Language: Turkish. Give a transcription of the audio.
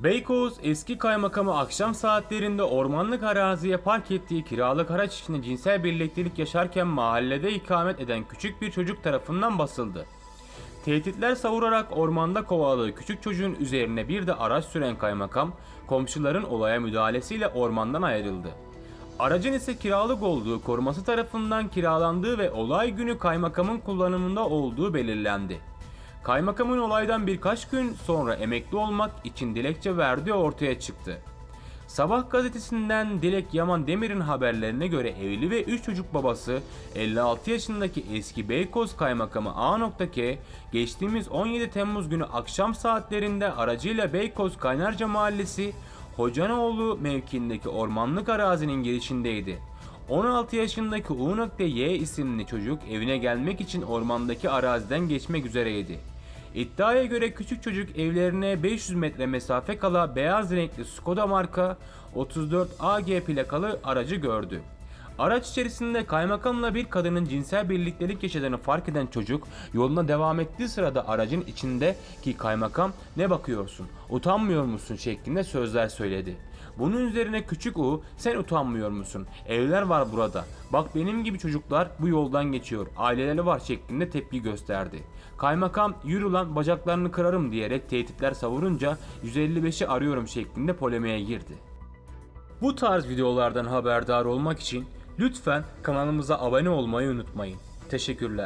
Beykoz eski kaymakamı akşam saatlerinde ormanlık araziye park ettiği kiralık araç içinde cinsel birliktelik yaşarken mahallede ikamet eden küçük bir çocuk tarafından basıldı. Tehditler savurarak ormanda kovaladığı küçük çocuğun üzerine bir de araç süren kaymakam, komşuların olaya müdahalesiyle ormandan ayrıldı. Aracın ise kiralık olduğu koruması tarafından kiralandığı ve olay günü kaymakamın kullanımında olduğu belirlendi. Kaymakamın olaydan birkaç gün sonra emekli olmak için dilekçe verdiği ortaya çıktı. Sabah gazetesinden Dilek Yaman Demir'in haberlerine göre evli ve 3 çocuk babası 56 yaşındaki eski Beykoz Kaymakamı A.K. geçtiğimiz 17 Temmuz günü akşam saatlerinde aracıyla Beykoz Kaynarca Mahallesi Hocanoğlu mevkiindeki ormanlık arazinin girişindeydi. 16 yaşındaki U.Y isimli çocuk evine gelmek için ormandaki araziden geçmek üzereydi. İddiaya göre küçük çocuk evlerine 500 metre mesafe kala beyaz renkli Skoda marka 34 AG plakalı aracı gördü. Araç içerisinde kaymakamla bir kadının cinsel birliktelik yaşadığını fark eden çocuk yoluna devam ettiği sırada aracın içinde ki kaymakam ne bakıyorsun utanmıyor musun şeklinde sözler söyledi. Bunun üzerine küçük U sen utanmıyor musun? Evler var burada. Bak benim gibi çocuklar bu yoldan geçiyor. Aileleri var şeklinde tepki gösterdi. Kaymakam yürü lan bacaklarını kırarım diyerek tehditler savurunca 155'i arıyorum şeklinde polemiğe girdi. Bu tarz videolardan haberdar olmak için lütfen kanalımıza abone olmayı unutmayın. Teşekkürler.